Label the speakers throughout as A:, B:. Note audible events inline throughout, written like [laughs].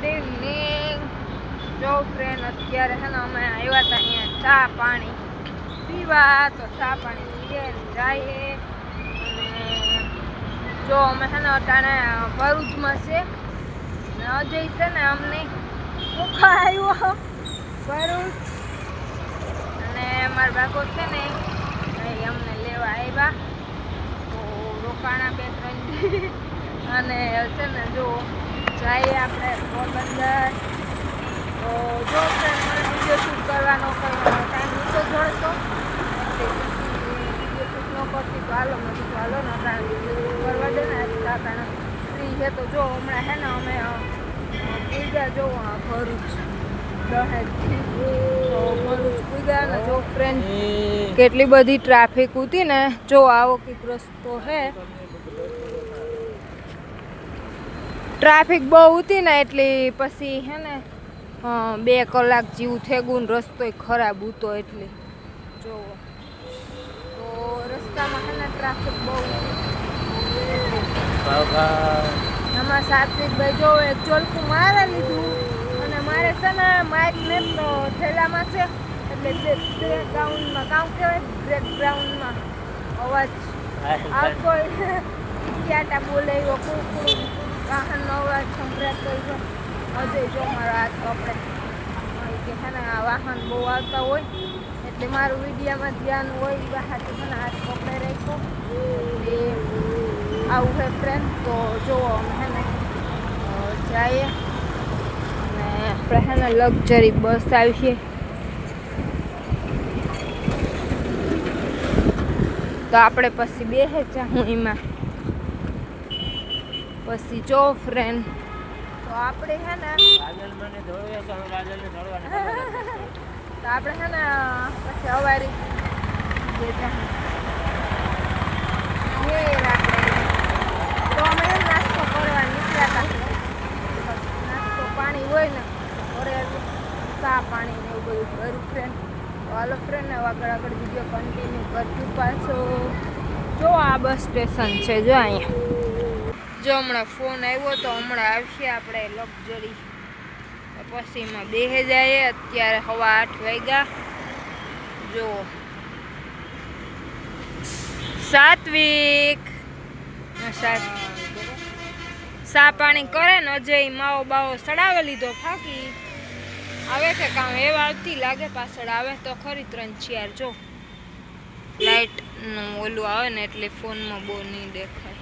A: Good evening જો friend અત્યારે છે ને અમે આવ્યા હતા અહીંયા ચા પાણી પીવા, તો ચા પાણી પીએ જાય અને જો અમે છે ને અટાણે ભરૂચમાં છે. અજય છે ને અમને સુખા આવ્યો. ભરૂચ. અને મારા ભાગો છે ને એ અમને લેવા આવ્યા. તો રોકાણા બે ત્રણ. અને છે ને જો જઈએ આપણે પોરબંદર. તો જો મને વીડિયો શૂટ કરવાનો ટાઈમ નહોતો જોડતો વીડિયો શૂટ ન કરતી તો હાલો મેં તો હાલો ને કરવા દે ને કાકાને ફ્રી છે. તો જો હમણાં હે ને અમે પૂજા જો અ, ભરૂચ કેટલી બધી ટ્રાફિક હતી ને જો આવો કંઈક રસ્તો હે ટ્રાફિક બહુ હતી ને એટલી પછી હે ને બે કલાક જેવું થેગું રસ્તો ખરાબ હતો એટલે. જો તો રસ્તામાં હે ને ટ્રાફિક બહુ આમાં સાત્વિકભાઈ જો એક ચોલકું મારે લીધું અને મારે છે ને માઇક ને થેલામાં છે એટલે બ્રેકગ્રાઉન્ડમાં કામ કહેવાય બ્રેકગ્રાઉન્ડમાં અવાજ આવતો ક્યાટા બોલે એવો કુકડું વાહનનો અવાજ સંભળાતો હોય હજે જો મારો હાથ કપડે હા, કે છે ને આ વાહન બહુ આવતા હોય એટલે મારું વિડીયામાં ધ્યાન હોય એ વાહન છે ને હાથ પકડે રાખ્યો આવું હે ફ્રેન્ડ તો જોવો અમે હે ને જઈએ અને આપણે હે ને લક્ઝરી બસ આવી છે તો આપણે પછી બેસે જાઉં એમાં. પછી જો ફ્રેન્ડ તો આપણે હે ને [laughs] તો આપણે હે ને પછી અવારી તો અમે નાસ્તો કરવા નીકળ્યા હતા. નાસ્તો પાણી હોય ને ઘરે ચા પાણી ને એવું બધું કરું ફ્રેન્ડ તો હાલો ફ્રેન્ડ આગળ આગળ વીડિયો કન્ટિન્યુ પાછો. જો આ બસ સ્ટેશન છે જો અહીંયા. જો હમણાં ફોન આવ્યો તો હમણાં આવશે આપણે લક્ઝરી. પછી એમાં બેહે જાય અત્યારે હવા આઠ વાગ્યા. જો. સાત્વિક. સા પાણી કરે ને અજય માવો બાવો સડાવે લીધો ફાકી. આવે છે કામ, એવા આવતી લાગે પાછળ, આવે તો ખરી ત્રણ ચાર, જો. લાઇટનું ઓલું આવે ને એટલે ફોનમાં બહુ નહીં દેખાય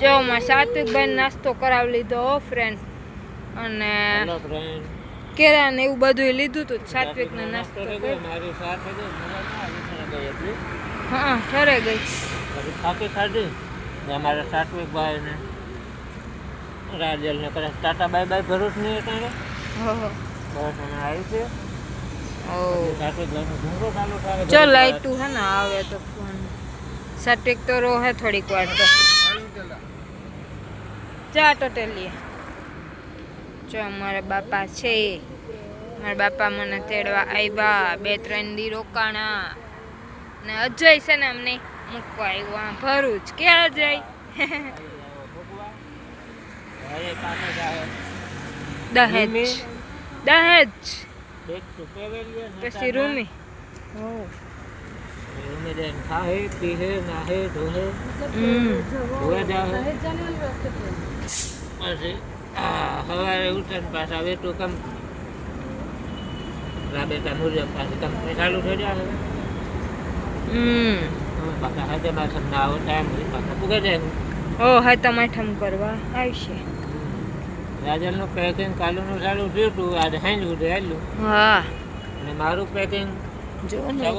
A: જો મેં સાત્વિકભાઈ નાસ્તો કરાવી લીધો ફ્રેન્ડ અને કેરા ને એવું બધું લીધું હતું સાત્વિક ને નાસ્તો હા ઠરે ગઈ.
B: થાકી ખાધી ને અમારા સાત્વિક ભાઈ ને રાજલ ને કરે ટાટા બાય બાય ભરૂચની તારે
A: હો.
B: અમે આવી છે ચલ
A: લાઈટું હે ને આવે તો ફોન. સાત્વિક તો રોહે થોડીક વાર તો. ચા ટોટલી જો મારા બાપા છે. મારા બાપા મને તેડવા આવ્યા બે ત્રણ દી રોકાણા. ને અજય છે ને અમને મૂકવા આવ્યો આ ભરૂચ કે અજય? દહેજ. દહેજ. પછી રૂમી.
B: ખાહે પીહે નાહે ધોહે
A: હમ.
B: ધોવા જાહે પછી સવારે ઉઠે ને પાછા તો કામ રાબેતા મુજબ પાછી કંપની ચાલુ થઈ જાય
A: હમ
B: પાછા હાથે માથે ના આવો ટાઈમ પાછા પૂગે જાય
A: ઓ હા ટમાઠમ કરવા. આવશે.
B: રાજલનું પેકિંગ કાલુનું ચાલુ થયું હતું આજે હાંજ ઉઠે આવેલું
A: હા.
B: અને મારું પેકિંગ
A: જો ને.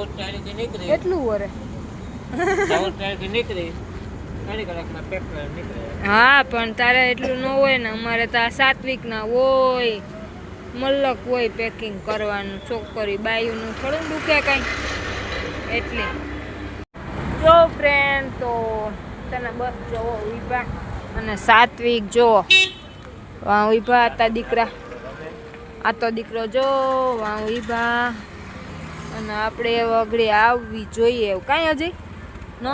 A: કેટલું વરે. હા પણ તારે એટલું ન હોય ને અમારે તો સાત્વિક ના હોય. મલક હોય પેકિંગ કરવાનું છોકરી બાયુનું થોડું દુખે કાંઈ. એટલે. જો ફ્રેન્ડ તો તને બસ જોવો વિભા અને સાત્વિક જો. વાહ વિભા હતા દીકરા. આ તો દીકરો જો વાહ ઊભા અને આપણે વગડે આવવી જોઈએ એવું. કાંઈ હજી? ન?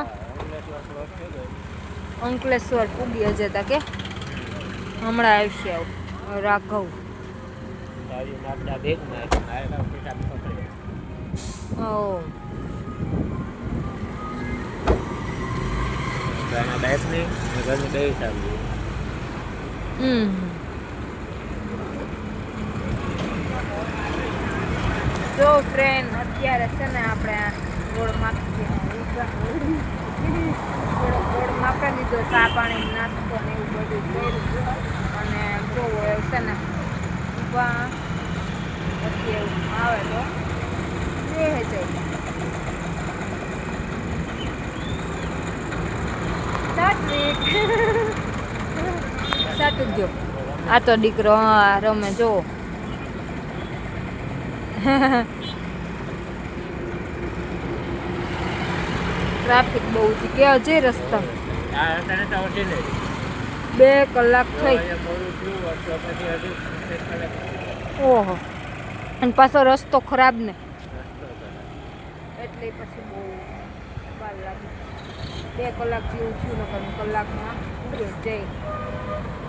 A: અંકલેશ્વર પૂગી હજે તા કે? હમણાં આવશે આવું. રાઘવ. ઓ
B: ઘરના બાઇકની અને ઘરની બે
A: હમ. જો ફ્રેન્ડ અત્યારે છે ને આપણે ગોળ માપી થોડો ગોળ માપી લીધો, ચા પાણી, નાસ્તો ને એવું બધું કર્યું. અને જોવો એવું છે ને ઊભા, પછી એવું આવે તો બે જાય. સાચું [laughs] જો. આ તો દીકરો રમે જો ટ્રાફિક બહુ છે. કે હજે રસ્તા? બે કલાક થઈ. ઓહો. અને પાછો રસ્તો ખરાબ ને. એટલે પછી બહુ વાર લાગે. બે કલાક જેવું છું ને કલાકમાં પૂરે જઈ.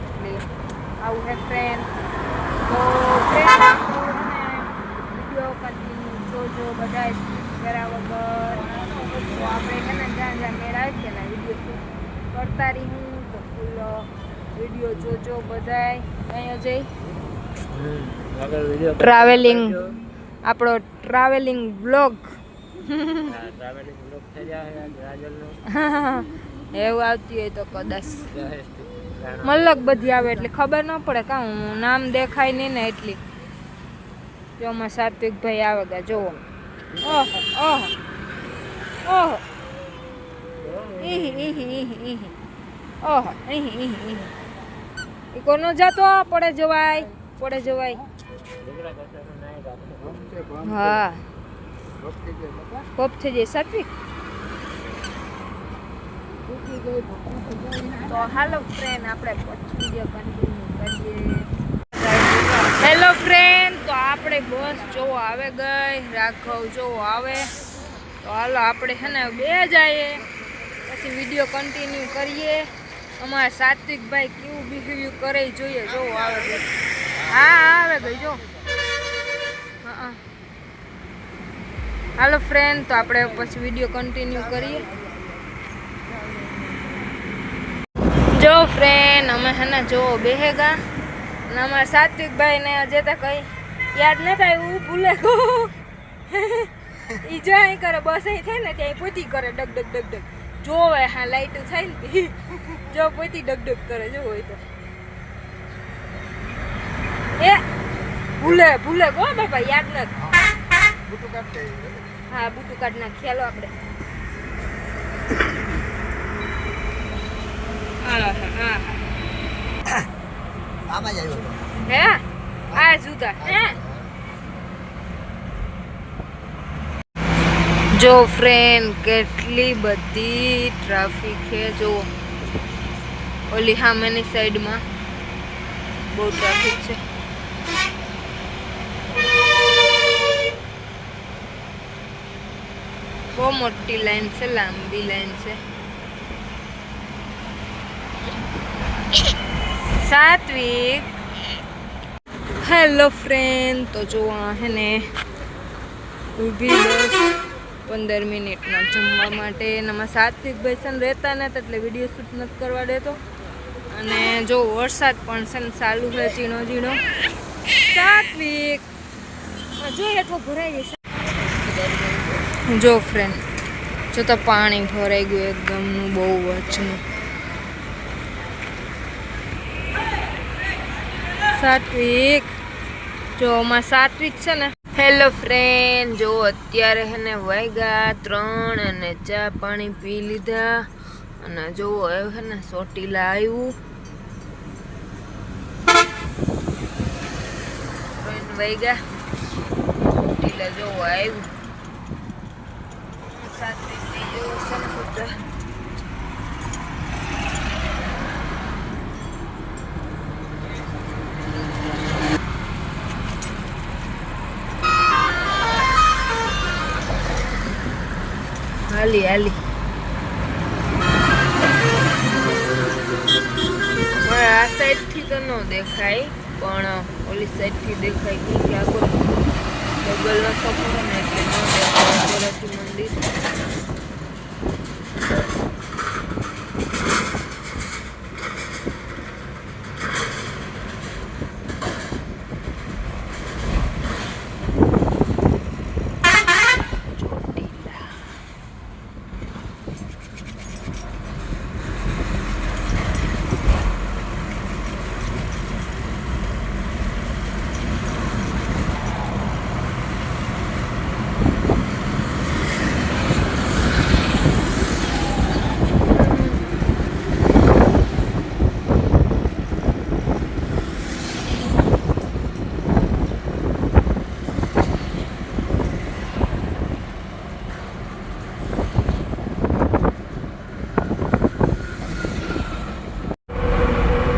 A: એટલે આવું હે ફ્રેન્ડ તો ફ્રેન્ડ કન્ટિન્યુ જોજો બધા કર્યા વગર તો આપણે છે ને જ્યાં જ્યાં મેળ આવે છે ને વીડિયો કરતા રહીશું તો ફૂલ વીડિયો જોજો બધાય. અહીંયા જઈ. ટ્રાવેલિંગ આપણો ટ્રાવેલિંગ બ્લોગ [laughs] એવું આવતી હોય તો કદાચ. મલક બધી આવે એટલે ખબર ન પડે કાં હું નામ દેખાય નહીં ને એટલી. જો આમાં સાત્વિક ભાઈ આવે ગયા જોવો. ઓહો ઓહો. ઓહો. ઈહી ઈહી ઈહી જાતો પડે જવાય પડે જવાય. હા. કોપ થઈ જાય સાત્વિક. હાલો ફ્રેન્ડ આપણે પછી વીડિયો કન્ટિન્યુ કરીએ. હેલો ફ્રેન્ડ આપણે બસ જોવો આવે ગઈ, રાઘવ જોવો આવે. તો હાલો આપણે છે ને બે જઈએ. પછી વીડિયો કન્ટિન્યુ કરીએ. અમારા સાત્વિકભાઈ કેવું બિહેવિયર કરે જોઈએ. જોવો આવે હા આવે ગઈ, જો. હાલો ફ્રેન્ડ તો આપણે પછી વીડિયો કન્ટિન્યુ કરીએ. જો ફ્રેન્ડ અમે હે ને જો બેહેગા અને અમારા સાત્વિકભાઈ ને અજે તો કઈ યાદ ન થાય એવું ભૂલે. [laughs] ઈ જો અહીં કરે બસ અહીં થાય ને ત્યાં પોતી કરે ડગ ડગ ડગ ડગ. જોવે હા લાઈટ થાય ને. જો પોતી ડગ ડગ કરે જો હોય તો. એ ભૂલે ભૂલે. ગો બાપા યાદ નથી હા બુટુ કાર્ડ ના ખ્યાલો આપણે હા હા [coughs]
C: આમાં જ આવ્યો
A: હે? આ જુદા. હે? જો ફ્રેન્ડ કેટલી બધી ટ્રાફિક છે, જો. ઓલી સામેની સાઈડમાં બહુ ટ્રાફિક છે. બહુ મોટી લાઈન છે, લાંબી લાઈન છે. સાત્વિક. હેલો ફ્રેન્ડ તો જો આ હે ને ઊભી બસ. પંદર મિનિટમાં જમવા માટે એનામાં આમાં સાત્વિક ભાઈ છે ને રહેતા નથી એટલે વીડિયો શૂટ નથી કરવા દેતો. અને જો વરસાદ પણ છે ને ચાલુ છે ઝીણો ઝીણો. સાત્વિક. જોઈએ એટલો ભરાઈ જશે. જો ફ્રેન્ડ જો તો પાણી ભરાઈ ગયું એકદમનું બહુ વચનું સાત્વિક. જો માં સાત્વિક છે ને હેલો ફ્રેન્ડ જો અત્યારે હેને વાગ્યા ત્રણ અને ચા પાણી પી લીધા અને જો હવે હે ને ચોટીલા આવ્યું વાગ્યા. ચોટીલા જો આવ્યું સાત્વિક થઈ ગયું છે ને હાલી હાલી હવે આ સાઈડથી તો ન દેખાય, પણ ઓલી સાઈડથી દેખાય કે આગળ ગગલનો સપોર્ટ ને એટલે ન દેખાય. મંદિર Chotila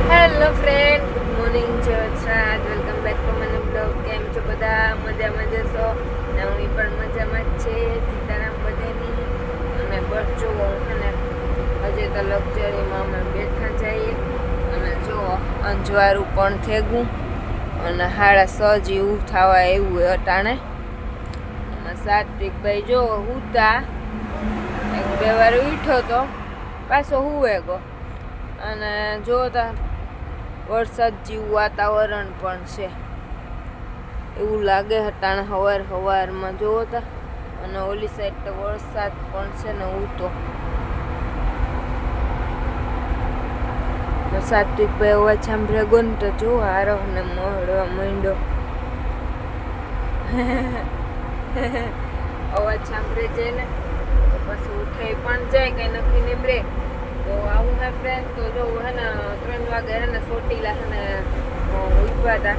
A: hello friend good morning Jai Vatsraj welcome back to મને બ્લોગ કેમ છો બધા મજામાં જશો ને હું ઈ પણ મજામાં જ છે સીતારામ બધાની અને બસ જો હું છે ને હજી તો લક્ઝરીમાં અમે બેઠા જઈએ અને જો અંજવારું પણ થેગું અને હાડા સજ એવું થવા એવું અટાણે. સાત્વિકભાઈ જો હુતા એક બે વાર ઉઠ્યો તો પાછો હુવે ગો અને જો વરસાદ જેવું વાતાવરણ પણ છે. એવું લાગે હટાણ હવાર હવારમાં જોવો તા. અને ઓલી સાઈડ તો વરસાદ પણ છે ને ઉતો સાત્વિક ભાઈ અવાજ સાંભળે ગો ને તો જો હારો ને મળવા માંડ્યો અવાજ સાંભળે છે ને? તો પછી ઉઠે પણ જાય, કઈ નક્કી નીમરે. તો આવું હે ફ્રેન્ડ તો જો હે ને, ત્રણ વાગે હે ને સોટીલા હે ને ઊભા હતા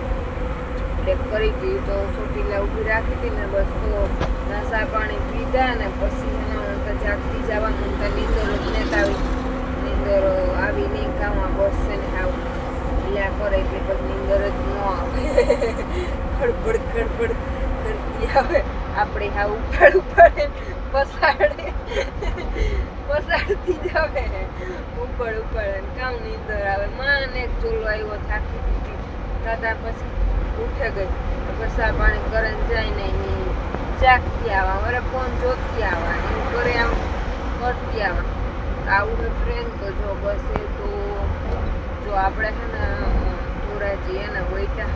A: એટલે કરી હતી તો સોટીલા ઊભી રાખી હતી ને બસ તો નાસા પાણી પીધા ને પછી હે ને જાગતી જવાનું, તો નીંદર જ નેતા આવી. નીંદર આવી નહીં કામમાં પડશે ને આવ. લ્યા કરે એટલે પછી નીંદર જ ન આવે. ખડબડ ખડબડ કરતી આવે. આપણે હા ઉપાડ ઉપાડે, પસાડે, પસાડતી જ આવે. ઉપાડ ઉપાડે કામ નીંદર આવે. માને એક ચોલો આવ્યો થાકી દીધી દાદા પછી ઉઠે ગઈ. પસાર પાણી કરે જાય ને ચાકતી આવા. મારે ફોન જોતી આવા. એમ કરે આમ કરતી આવા. આવું હે ફ્રેન્ડ તો જો બસ એ તો જો આપણે છે ને ધોરાજી એને વૈટા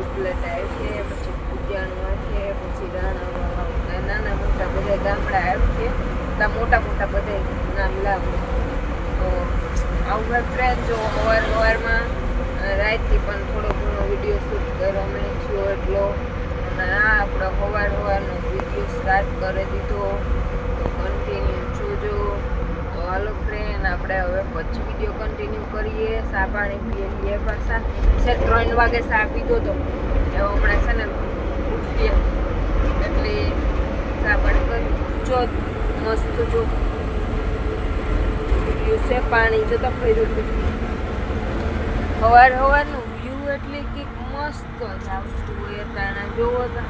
A: ઉપલેટા છે, પછી ઉદ્યાનમાં છે, પછી રાણા નાના મોટા બધા ગામડા છે બધા મોટા મોટા બધા નામ લાવું. તો આવું મેં ફ્રેન્ડ જો અવાર અવારમાં રાતથી પણ થોડો ઘણો વીડિયો શૂટ કર્યો મેં થયો એટલો. અને આ આપણો સવાર સવારનો વીડિયો સ્ટાર્ટ કરી દીધો. તો કન્ટિન્યુ હાલો ફ્રેન્ડ આપણે હવે પછી વીડિયો કન્ટિન્યુ કરીએ. સા પાણી પીએ લઈએ પાછા છે ત્રણ વાગે સા પીધો તો. એવો હમણાં છે ને ઉઠીએ. એટલે સા પાણી કરી. જો મસ્ત જો. વ્યૂ છે પાણી જતા ફર્યું હતું હવાર હવારનું વ્યૂ એટલે કે મસ્ત જ આવતું હોય તાણા જોવો તા.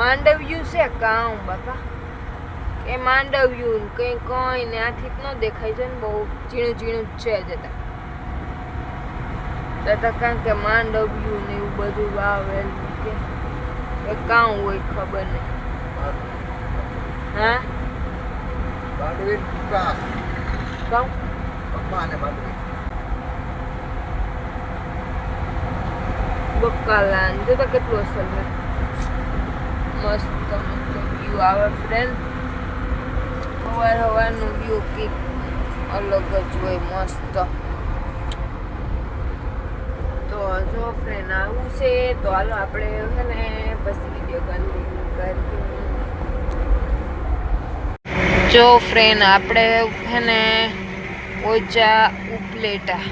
A: માંડવ્યું છે કામ બાપા. એ માંડવ્યું કઈ કંઈ ને આથી ન દેખાય છે ને બહુ ઝીણું ઝીણું જ છે જતા તથા કારણ કે માંડવ્યું ને એવું બધું વાવેલું કે. એ કાં હોય ખબર નહીં. હા?
C: પપ્પા
A: બકાલા ને જોતા કેટલું અસર મસ્ત મસ્ત વ્યૂ આવે ફ્રેન્ડ સવાર સવારનું વ્યૂ કંઈક અલગ જ હોય, મસ્ત. તો જો ફ્રેન્ડ આવું છે, તો હાલો આપણે છે ને પછી વીડિયો કરીએ. જો ફ્રેન્ડ આપણે છે ને ઓજા ઉપલેટા.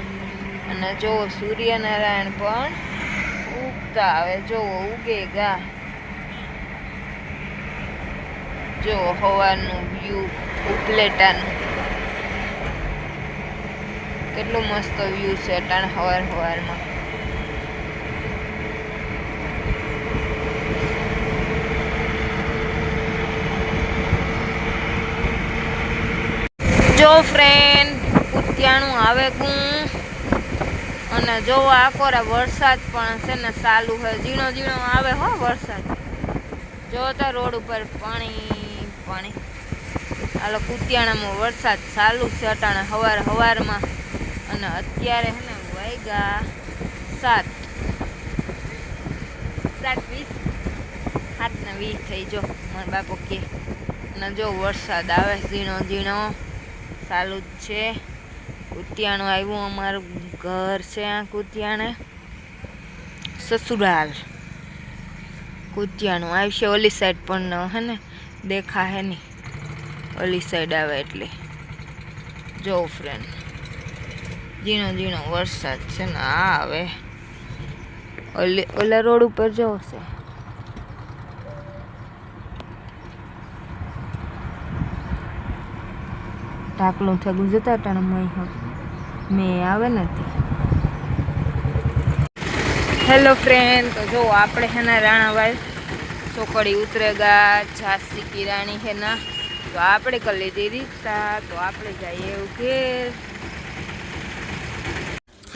A: અને જો સૂર્યનારાયણ પણ ઉગતા આવે, જો ઉગે ગા. જો હવાનું વ્યૂ ઉપલેટાનું. કેટલું મસ્ત વ્યૂ છે અટાણ હવાર હવારમાં. જો ફ્રેન્ડ ઉત્યાણું આવે ગું અને જો આકોરા વરસાદ પણ છે ને ચાલુ હોય ઝીણો ઝીણો આવે હો વરસાદ. જો તો રોડ ઉપર પાણી. પાણી. હાલો કુતિયાણામાં વરસાદ ચાલુ છે. અટાણે હવાર હવારમાં અને અત્યારે હે ને વાગ્યા સાત. સાત વીસ. સાતને વીસ થઈ જો. મારા બાપો કે અને જો વરસાદ આવે ઝીણો ઝીણો. ચાલુ જ છે. કુતિયાણું આવ્યું અમારું ઘર છે આ કુતિયાણે. સસુરાલ. કુતિયાણું આવશે ઓલી સાઈડ પણ હે ને. દેખા હે નહીં ઓલી સાઈડ આવે એટલે. જો ફ્રેન્ડ ઝીણો ઝીણો વરસાદ છે ને, આ આવે. ઓલી, ઓલા રોડ ઉપર જો છે ઢાકલું થયું જતા ટાણ મય મેં આવે નથી હેલો ફ્રેન્ડ તો જો આપણે હેના રાણાવાલ ચોકડી ઉતરેગા ઝાંસી કિરાણી હે ના. તો આપણે કરી લીધી રિક્ષા, તો આપણે જઈએ એવું ઘેર.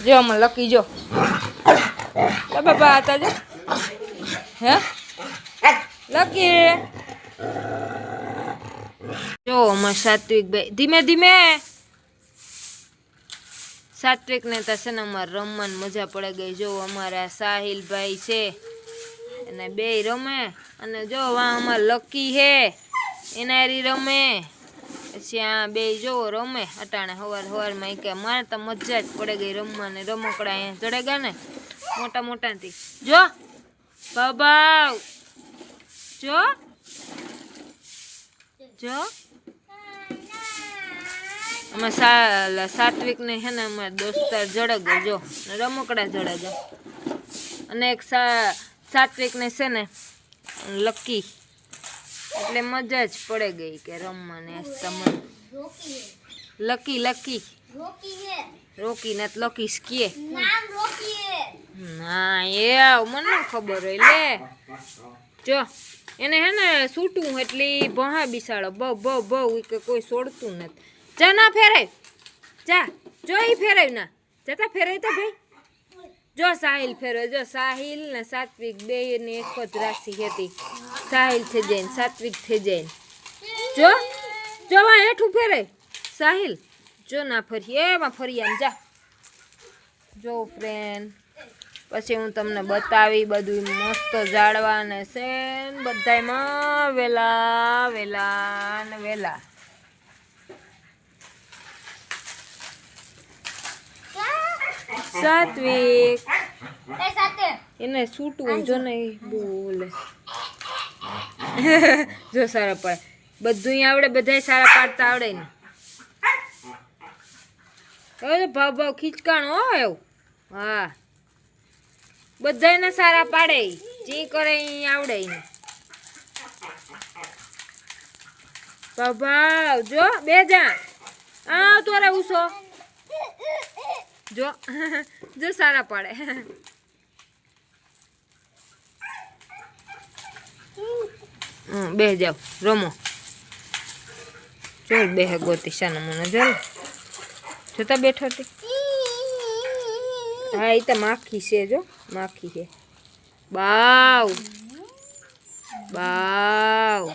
A: જો અમે લકી જો. બાપા હતા હે? લકી. જો અમે સાત્વિક ભાઈ ધીમે ધીમે. સાત્વિક ને તો છે ને અમારે રમવાની મજા પડે ગઈ. જો અમારા સાહિલભાઈ છે. અને બે રમે અને જો વા અમાર લકી હે એનારી રમે. પછી આ બે જો રમે અટાણે હવાર હવારમાં કે મારે તો મજા જ પડે ગઈ રમવાને. રમકડા અહીંયા ચડેગા ને, મોટા મોટાથી. જો બાબા જો જો. અમે સા સાત્વિક ને છે ને અમારા દોસ્તાર જડગ, જો. ને રમકડા જડગ. અને એક સા સાત્વિક ને છે ને, લકી. એટલે મજા જ પડે ગઈ કે રમવાને તમને લકી લકી. રોકી ને લકી કે. ના, એ મને ખબર હોય, લે. જો, એને હે ને સૂટું એટલે ભહા બિસાડો. બહુ બહુ બહુ કે કોઈ છોડતું નથી. જા, ના ફેરાય. જા, જો એ ફેરાય ના. જતા ફેરાય તો ભાઈ. જો સાહિલ ફેરો જો સાહિલ ને સાત્વિક બે ને એક જ રાશિ હતી. સાહિલ થઈ જાય સાત્વિક થઈ જાય. જો જો વા હેઠું ફેરે. સાહિલ, જો ના ફરી એમાં ફરી આમ જા. જો ફ્રેન્ડ પછી હું તમને બતાવી બધું મસ્ત જાળવા ને છે ને બધાયમાં વેલા વેલા ને વેલા. સાત્વિક. એને છૂટવું જો ને બોલે [laughs] જો સારા પાડ. બધું આવડે બધાય સારા પાડતા આવડે ને. હવે ભાવ ભાવ ખીચકાણ હો એવું. હા. બધાને સારા પાડે જે કરે ઈ આવડે ભાવ ભાવ જો બે જા આ તોરે ઉસો જો. જો સારા પાડે. બે જાવ રમો. જો બે ગોતી શાનો મને ચાલ જોતા બેઠો હા એ તો માખી છે, જો. માખી છે. બાવ. બાવ.